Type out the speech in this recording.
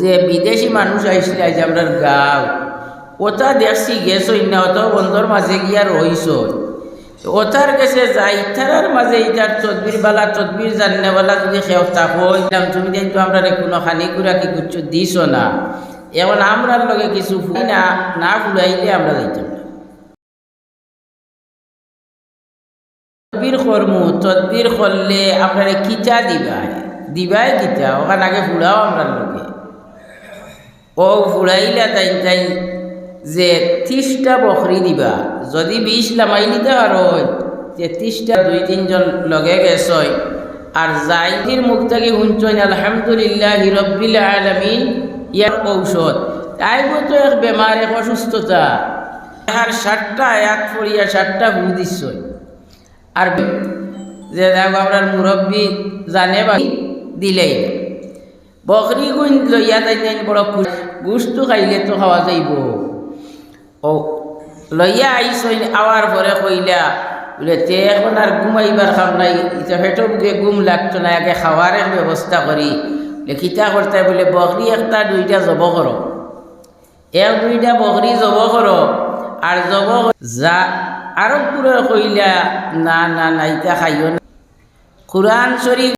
যে বিদেশি মানুষ আইসলে আজ আপনার গাঁও। ওটা দেখছি গেছ না অত বন্ধর মাঝে গিয়া রইস ওটার গেছে যাই ইথারার মাঝে ইটার তদবির বালা তদবির জাননেওয়ালা যদি সেও থাকো ইলাম তুমি কিন্তু আমরা কোনো খানি কুড়া কি কিছু দিছ না। এখন আমরার লগে কিছু ফুই না না ফুরাইলে আমরা যাইতাম। তদবির করমু তদবির করলে আপনারা কিতা দিবাই দিবাই কিতা ওখান আগে ফুড়াও আমরা লোকে ও ফুড়াইলা তাই তাই যে ত্রিশটা বকরি দিবা। যদি বিশ লামাই নিতে পারো, যে ত্রিশটা দুই তিনজন লগে গেছই। আর জাইদির মুখ থেকে শুনছই, আলহামদুলিল্লাহ হিরব্বিল আলমিন, ইয়ার ঔষধ। তাই তো এক বেমার এক অসুস্থতা। আর ষাটটা এক ফরিয়া ষাটটা হু দিচ্ছই আর যে দেখো আপনার মুরব্বী জানে বা দিলেই। বকরি গুণ লইয়া তাই বড় গুস্তু খাইলে তো খাওয়া যাইব। ও, লইয়া আইসই আওয়ার পরে কইলা, বলে, তে এখন আর ঘুমাইবার খাম নাই ইটা পেটর দিয়ে ঘুম লাগতো না, আগে খাওয়ারের ব্যবস্থা করি। বলে, কিতা করতে? বলে, বকরি একটা, দুইটা জব করো। এক দুইটা বকরি জব করো, আর জব যা আরও পুরো কইলা, না না না ইটা খাইও না। কোরআন শরীফ